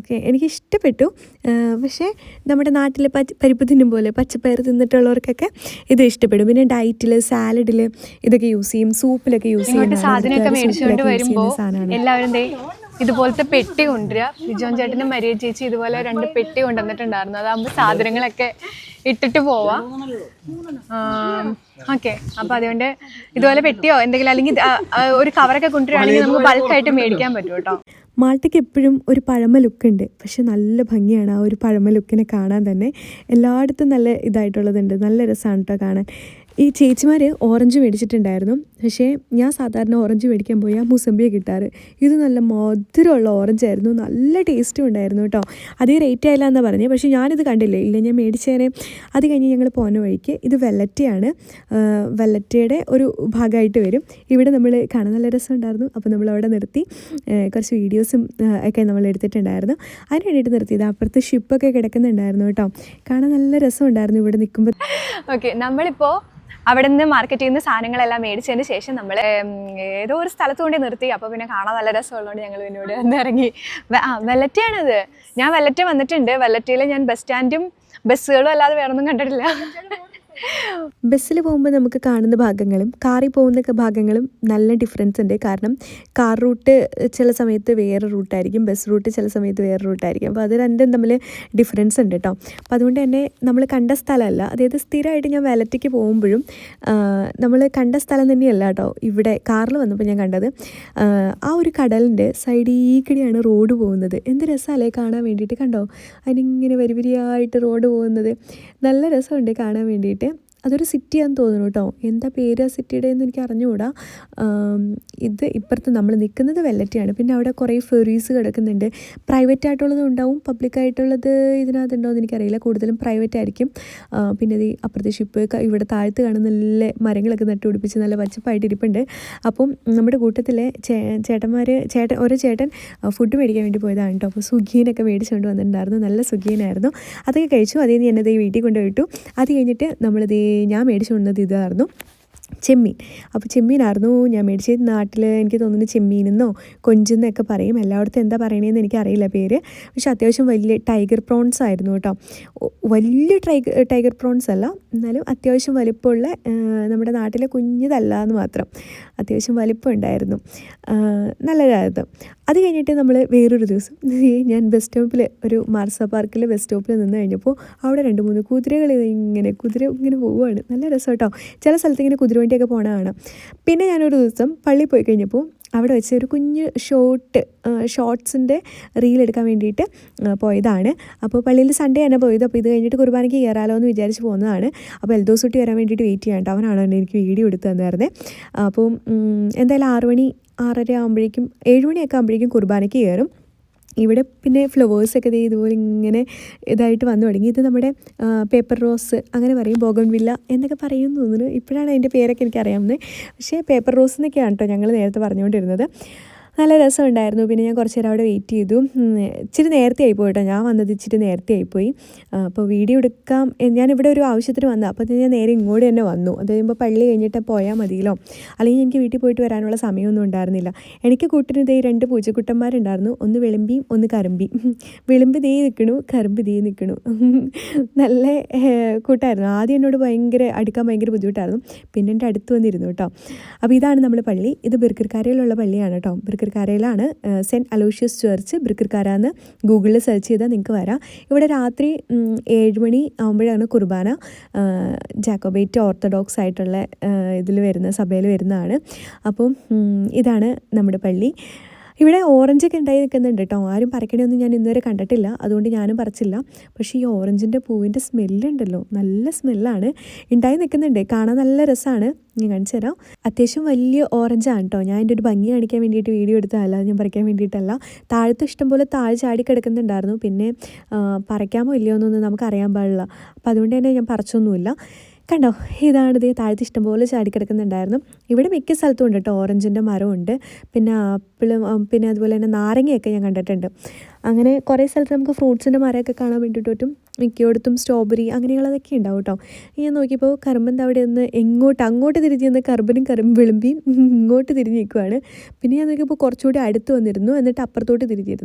ഓക്കെ. എനിക്ക് ഇഷ്ടപ്പെട്ടു പക്ഷേ നമ്മുടെ നാട്ടിലെ പരിപ്പ് തിന്നും പോലെ പച്ചപ്പയർ തിന്നിട്ടുള്ളവർക്കൊക്കെ ഇത് ഇഷ്ടപ്പെടും. പിന്നെ ഡയറ്റിൽ സാലഡിൽ ഇതൊക്കെ യൂസ് ചെയ്യും. സൂപ്പിലൊക്കെ യൂസ് ചെയ്യും സാധനമൊക്കെ മേടിച്ചുകൊണ്ട് വരുമ്പോ സാധനമാണ്. എല്ലാവരും ഇതുപോലത്തെ പെട്ടി കൊണ്ടുവരിക. ബിജോൻ ചേട്ടന് മരിയ ചേച്ചി ഇതുപോലെ രണ്ട് പെട്ടി കൊണ്ടുവന്നിട്ടുണ്ടായിരുന്നു. അതാകുമ്പോൾ സാധനങ്ങളൊക്കെ ഇട്ടിട്ട് പോവാ. ഓക്കെ. അപ്പൊ അതുകൊണ്ട് ഇതുപോലെ പെട്ടിയോ എന്തെങ്കിലും അല്ലെങ്കിൽ ഒരു കവറൊക്കെ കൊണ്ടുവരികയാണെങ്കിൽ നമുക്ക് ബൾക്കായിട്ട് മേടിക്കാൻ പറ്റും കേട്ടോ. മാൾട്ടയ്ക്ക് എപ്പോഴും ഒരു പഴമ ലുക്കുണ്ട് പക്ഷെ നല്ല ഭംഗിയാണ് ആ ഒരു പഴമ ലുക്കിനെ കാണാൻ തന്നെ. എല്ലായിടത്തും നല്ല ഇതായിട്ടുള്ളതുണ്ട്. നല്ല രസമാണ് കേട്ടോ കാണാൻ. ഈ ചേച്ചിമാർ ഓറഞ്ച് മേടിച്ചിട്ടുണ്ടായിരുന്നു. പക്ഷേ ഞാൻ സാധാരണ ഓറഞ്ച് മേടിക്കാൻ പോയാൽ മുസമ്പിയെ കിട്ടാറ്. ഇത് നല്ല മധുരമുള്ള ഓറഞ്ച് ആയിരുന്നു. നല്ല ടേസ്റ്റും ഉണ്ടായിരുന്നു കേട്ടോ. അധികം റേറ്റ് ആയില്ല എന്നാണ് പറഞ്ഞത് പക്ഷേ ഞാനിത് കണ്ടില്ലേ? ഇല്ല ഞാൻ മേടിച്ചേനെ. അത് കഴിഞ്ഞ് ഞങ്ങൾ പോകുന്ന വഴിക്ക് ഇത് വെല്ലറ്റയാണ് വെല്ലറ്റയുടെ ഒരു ഭാഗമായിട്ട് വരും. ഇവിടെ നമ്മൾ കാണാൻ നല്ല രസം ഉണ്ടായിരുന്നു അപ്പോൾ നമ്മൾ അവിടെ നിർത്തി കുറച്ച് വീഡിയോസും ഒക്കെ നമ്മൾ എടുത്തിട്ടുണ്ടായിരുന്നു. അതിന് വേണ്ടിയിട്ട് നിർത്തിയത്. അപ്പുറത്ത് ഷിപ്പൊക്കെ കിടക്കുന്നുണ്ടായിരുന്നു കേട്ടോ. കാണാൻ നല്ല രസം ഉണ്ടായിരുന്നു ഇവിടെ നിൽക്കുമ്പോൾ ഓക്കെ നമ്മളിപ്പോൾ അവിടെ നിന്ന് മാർക്കറ്റിൽ നിന്ന് സാധനങ്ങളെല്ലാം മേടിച്ചതിന് ശേഷം നമ്മൾ ഏതോ ഒരു സ്ഥലത്ത് കൊണ്ട് നിർത്തി. അപ്പോൾ പിന്നെ കാണാൻ നല്ല രസമുള്ളതുകൊണ്ട് ഞങ്ങൾ പിന്നോട് ഇറങ്ങി. ആ വെല്ലറ്റിയാണത് ഞാൻ വെല്ലറ്റ വന്നിട്ടുണ്ട്. വെല്ലറ്റയിൽ ഞാൻ ബസ് സ്റ്റാൻഡും ബസ്സുകളും അല്ലാതെ വേറൊന്നും കണ്ടിട്ടില്ല. ബസ്സിൽ പോകുമ്പോൾ നമുക്ക് കാണുന്ന ഭാഗങ്ങളും കാറിൽ പോകുന്ന ഭാഗങ്ങളും നല്ല ഡിഫറൻസ് ഉണ്ട്. കാരണം കാർ റൂട്ട് ചില സമയത്ത് വേറെ റൂട്ടായിരിക്കും ബസ് റൂട്ട് ചില സമയത്ത് വേറെ റൂട്ടായിരിക്കും അപ്പോൾ അത് രണ്ടും തമ്മിൽ ഡിഫറൻസ് ഉണ്ട് കേട്ടോ അപ്പോൾ അതുകൊണ്ട് തന്നെ നമ്മൾ കണ്ട സ്ഥലമല്ല. അതായത് സ്ഥിരമായിട്ട് ഞാൻ വാലറ്റിക്ക് പോകുമ്പോഴും നമ്മൾ കണ്ട സ്ഥലം തന്നെയല്ല കേട്ടോ ഇവിടെ കാറിൽ വന്നപ്പോൾ ഞാൻ കണ്ടത്. ആ, ഒരു കടലിന്റെ സൈഡിൽ കൂടിയാണ് റോഡ് പോകുന്നത്. എന്ത് രസമല്ലേ കാണാൻ വേണ്ടിയിട്ട്. കണ്ടോ? അതിനിങ്ങനെ വരി വരിയായിട്ട് റോഡ് പോകുന്നത്. നല്ല രസമുണ്ട് കാണാൻ വേണ്ടിയിട്ട്. അതൊരു സിറ്റിയാന്ന് തോന്നുന്നു കേട്ടോ. എന്താ പേര് ആ സിറ്റിയുടെ എന്ന് എനിക്ക് അറിഞ്ഞുകൂടാ. ഇത് ഇപ്പുറത്ത് നമ്മൾ നിൽക്കുന്നത് വെല്ലറ്റിയാണ് പിന്നെ അവിടെ കുറേ ഫെറീസ് കിടക്കുന്നുണ്ട്. പ്രൈവറ്റ് ആയിട്ടുള്ളതും ഉണ്ടാവും. പബ്ലിക് ആയിട്ടുള്ളത് ഇതിനകത്ത് ഉണ്ടോ എന്ന് എനിക്കറിയില്ല. കൂടുതലും പ്രൈവറ്റ് ആയിരിക്കും. പിന്നെ ഇത് അപ്പുറത്തെ ഷിപ്പ് ഇവിടെ താഴത്ത് കാണുന്ന നല്ല മരങ്ങളൊക്കെ നട്ടുപിടിപ്പിച്ച് നല്ല പച്ചപ്പായിട്ട് ഇരിപ്പുണ്ട് അപ്പം നമ്മുടെ കൂട്ടത്തിലെ ചേട്ടന്മാർ ചേട്ടൻ ഓരോ ചേട്ടൻ ഫുഡ് മേടിക്കാൻ വേണ്ടി പോയതാണ് കേട്ടോ. അപ്പോൾ സുഖീനൊക്കെ മേടിച്ചുകൊണ്ട് വന്നിട്ടുണ്ടായിരുന്നു. നല്ല സുഖീനായിരുന്നു അതൊക്കെ കഴിച്ചു. അതേ നീ എന്നെ ദേ വീട്ടിൽ കൊണ്ടുപോയിട്ടു. അത് കഴിഞ്ഞിട്ട് നമ്മളിതേ ഞാൻ മേടിച്ചു കൊണ്ടത് ഇതായിരുന്നു ചെമ്മീൻ. അപ്പോൾ ചെമ്മീനായിരുന്നു ഞാൻ മേടിച്ചത് നാട്ടിൽ എനിക്ക് തോന്നുന്നു ചെമ്മീനെന്നോ കൊഞ്ചെന്നൊക്കെ പറയും. എല്ലായിടത്തും എന്താ പറയണതെന്ന് എനിക്കറിയില്ല പേര്. പക്ഷേ അത്യാവശ്യം വലിയ ടൈഗർ പ്രോൺസ് ആയിരുന്നു കേട്ടോ. വലിയ ടൈഗർ ടൈഗർ പ്രോൺസ് അല്ല. എന്നാലും അത്യാവശ്യം വലിപ്പമുള്ള നമ്മുടെ നാട്ടിലെ കുഞ്ഞതല്ല എന്ന് മാത്രം അത്യാവശ്യം വലിപ്പം ഉണ്ടായിരുന്നു നല്ലതായത് അത് കഴിഞ്ഞിട്ട് നമ്മൾ വേറൊരു ദിവസം ഞാൻ ബസ് സ്റ്റോപ്പിൽ ഒരു മാർസ പാർക്കിൽ ബസ് സ്റ്റോപ്പിൽ നിന്ന് കഴിഞ്ഞപ്പോൾ അവിടെ രണ്ട് മൂന്ന് കുതിരകൾ ഇങ്ങനെ കുതിര ഇങ്ങനെ പോവുകയാണ് നല്ല രസം കേട്ടോ ചില സ്ഥലത്ത് ഇങ്ങനെ കുതിരവണ്ടിയൊക്കെ പോകണ കാണാം. പിന്നെ ഞാനൊരു ദിവസം പള്ളി പോയി കഴിഞ്ഞപ്പോൾ അവിടെ വെച്ച് ഒരു കുഞ്ഞ് ഷോർട്ട് ഷോർട്സിന്റെ റീൽ എടുക്കാൻ വേണ്ടിയിട്ട് പോയതാണ്. അപ്പോൾ പള്ളിയിൽ സൺഡേ തന്നെ പോയത്. അപ്പോൾ ഇത് കഴിഞ്ഞിട്ട് കുർബാനയ്ക്ക് കയറാലോ എന്ന് വിചാരിച്ച് പോകുന്നതാണ് അപ്പോൾ എൽദോസ് കുട്ടി വരാൻ വേണ്ടിയിട്ട് വെയിറ്റ് ചെയ്യാണ്ട് അവനാണ് എനിക്ക് വീഡിയോ എടുത്ത് തന്നായിരുന്നേ അപ്പോൾ എന്തായാലും ആറ് മണി ആറര ആകുമ്പോഴേക്കും ഏഴുമണിയൊക്കെ ആകുമ്പോഴേക്കും കുർബാനയ്ക്ക് കയറും. ഇവിടെ പിന്നെ ഫ്ലവേഴ്സൊക്കെ ദേ ഇതുപോലെ ഇങ്ങനെ ഇതായിട്ട് വന്നു തുടങ്ങി. ഇത് നമ്മുടെ പേപ്പർ റോസ് അങ്ങനെ പറയും ബോഗൺവില്ല എന്നൊക്കെ പറയും തോന്നുന്നു. ഇപ്പോഴാണ് അതിന്റെ പേരൊക്കെ എനിക്ക് അറിയാവുന്നത് പക്ഷേ പേപ്പർ റോസ് എന്നൊക്കെയാണ് കേട്ടോ ഞങ്ങൾ നേരത്തെ പറഞ്ഞുകൊണ്ടിരുന്നത്. നല്ല രസമുണ്ടായിരുന്നു. പിന്നെ ഞാൻ കുറച്ച് നേരം അവിടെ വെയിറ്റ് ചെയ്തു. ഇച്ചിരി നേരത്തെ ആയിപ്പോയി കേട്ടോ. ഞാൻ വന്നത് ഇച്ചിരി നേരത്തെ ആയിപ്പോയി അപ്പോൾ വീഡിയോ എടുക്കാം. ഞാൻ ഞാനിവിടെ ഒരു ആവശ്യത്തിന് വന്നു. അപ്പോൾ ഞാൻ നേരെ ഇങ്ങോട്ട് തന്നെ വന്നു. അത് കഴിയുമ്പോൾ പള്ളി കഴിഞ്ഞിട്ട് പോയാൽ മതിയല്ലോ. അല്ലെങ്കിൽ എനിക്ക് വീട്ടിൽ പോയിട്ട് വരാനുള്ള സമയമൊന്നും ഉണ്ടായിരുന്നില്ല. എനിക്ക് കൂട്ടിന് ഇതേ രണ്ട് പൂച്ചക്കുട്ടന്മാരുണ്ടായിരുന്നു. ഒന്ന് വെളുമ്പിയും ഒന്ന് കറമ്പി വെളുമ്പ് ദേ നിൽക്കണു കറുമ്പ് ദേ നിൽക്കണു നല്ല കൂട്ടായിരുന്നു. ആദ്യം എന്നോട് ഭയങ്കര അടുക്കാൻ ഭയങ്കര ബുദ്ധിമുട്ടായിരുന്നു. പിന്നെ എന്റെ അടുത്ത് വന്നിരുന്നു കേട്ടോ. അപ്പോൾ ഇതാണ് നമ്മൾ പള്ളി. ഇത് ബിർക്കർക്കാരയിലുള്ള പള്ളിയാണ് കേട്ടോ. ബിർക്കിർക്കാരയിലാണ് ഏഹ്, സെന്റ് അലോഷ്യസ് ചർച്ച് ബ്രിക്കർക്കാര എന്ന് ഗൂഗിളിൽ സെർച്ച് ചെയ്താൽ നിങ്ങൾക്ക് വരാം. ഇവിടെ രാത്രി ഏഴുമണി ഏഴ് മണി ആകുമ്പോഴാണ് കുർബാന. ജാക്കോബേറ്റ് ഓർത്തഡോക്സ് ആയിട്ടുള്ള ഇതിൽ വരുന്ന സഭയിൽ വരുന്നതാണ്. അപ്പം ഇതാണ് നമ്മുടെ പള്ളി. ഇവിടെ ഓറഞ്ചൊക്കെ ഉണ്ടായി നിൽക്കുന്നുണ്ട് കേട്ടോ ആരും പറിക്കണയൊന്നും ഞാൻ ഇന്നുവരെ കണ്ടിട്ടില്ല. അതുകൊണ്ട് ഞാനും പറിച്ചില്ല. പക്ഷേ ഈ ഓറഞ്ചിന്റെ പൂവിന്റെ സ്മെല്ലുണ്ടല്ലോ നല്ല സ്മെല്ലാണ് ഉണ്ടായി നിൽക്കുന്നുണ്ട്. കാണാൻ നല്ല രസമാണ് ഞാൻ കാണിച്ചു തരാം. അത്യാവശ്യം വലിയ ഓറഞ്ചാണ് കേട്ടോ ഞാൻ എന്റെ ഒരു ഭംഗി കാണിക്കാൻ വേണ്ടിയിട്ട് വീഡിയോ എടുത്തതല്ല. ഞാൻ പറിക്കാൻ വേണ്ടിയിട്ടല്ല. താഴത്ത് ഇഷ്ടംപോലെ താഴെ ചാടി കിടക്കുന്നുണ്ടായിരുന്നു. പിന്നെ പറിക്കാമോ ഇല്ലയോ എന്നൊന്നും നമുക്ക് അറിയാൻ പാടില്ല. അപ്പോൾ അതുകൊണ്ട് തന്നെ ഞാൻ പറിച്ചൊന്നുമില്ല. കണ്ടോ ഇതാണ് ഇത് താഴത്ത് ഇഷ്ടംപോലെ ചാടിക്കിടക്കുന്നുണ്ടായിരുന്നു. ഇവിടെ മിക്ക സ്ഥലത്തും ഉണ്ട് കേട്ടോ ഓറഞ്ചിന്റെ മരമുണ്ട്. പിന്നെ ആപ്പിളും പിന്നെ അതുപോലെ തന്നെ നാരങ്ങയൊക്കെ ഞാൻ കണ്ടിട്ടുണ്ട്. അങ്ങനെ കുറേ സ്ഥലത്ത് നമുക്ക് ഫ്രൂട്ട്സിന്റെ മരമൊക്കെ കാണാൻ വേണ്ടിയിട്ട് പറ്റും. മിക്കയിടത്തും സ്ട്രോബെറി അങ്ങനെയുള്ളതൊക്കെ ഉണ്ടാവും കേട്ടോ ഞാൻ നോക്കിയപ്പോൾ കറുമ്പന്റെ അവിടെ നിന്ന് എങ്ങോട്ട് അങ്ങോട്ട് തിരിഞ്ഞ് നിന്ന് കറുമ്പനും കറുമ്പ് വിളുമ്പിയും ഇങ്ങോട്ട് തിരിഞ്ഞ് നിൽക്കുവാണ് പിന്നെ ഞാൻ നോക്കിയപ്പോൾ കുറച്ചുകൂടി അടുത്ത് വന്നിരുന്നു. എന്നിട്ട് അപ്പുറത്തോട്ട് തിരിഞ്ഞിരുന്നു.